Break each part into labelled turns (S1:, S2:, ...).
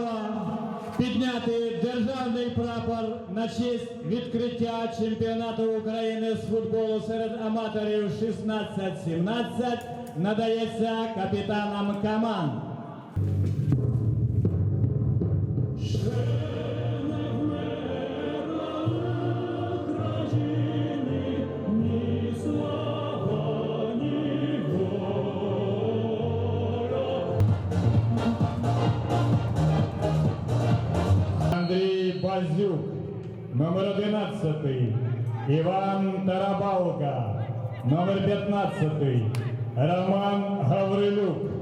S1: справа підняти державний прапор на честь відкриття чемпіонату України з футболу серед аматорів 16-17 надається капітанам команд. Андрій номер 11, Іван Тарабалка, номер 15, Роман Гаврилюк.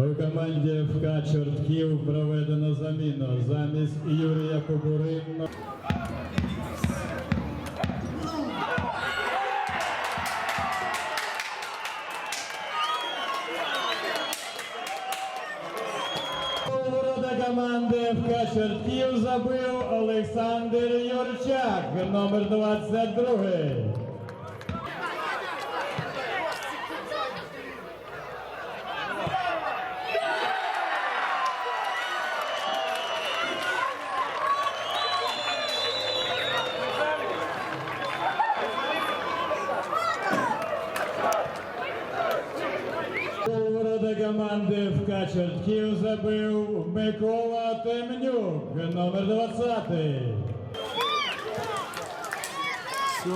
S1: У команді ФК Чортків проведено заміну замість Юрія Кобурина. У команди ФК Чортків забив Олександр Юрчак, номер 22. Ворота команди ФК Чортків забив Микола Темнюк, номер 20.
S2: Все.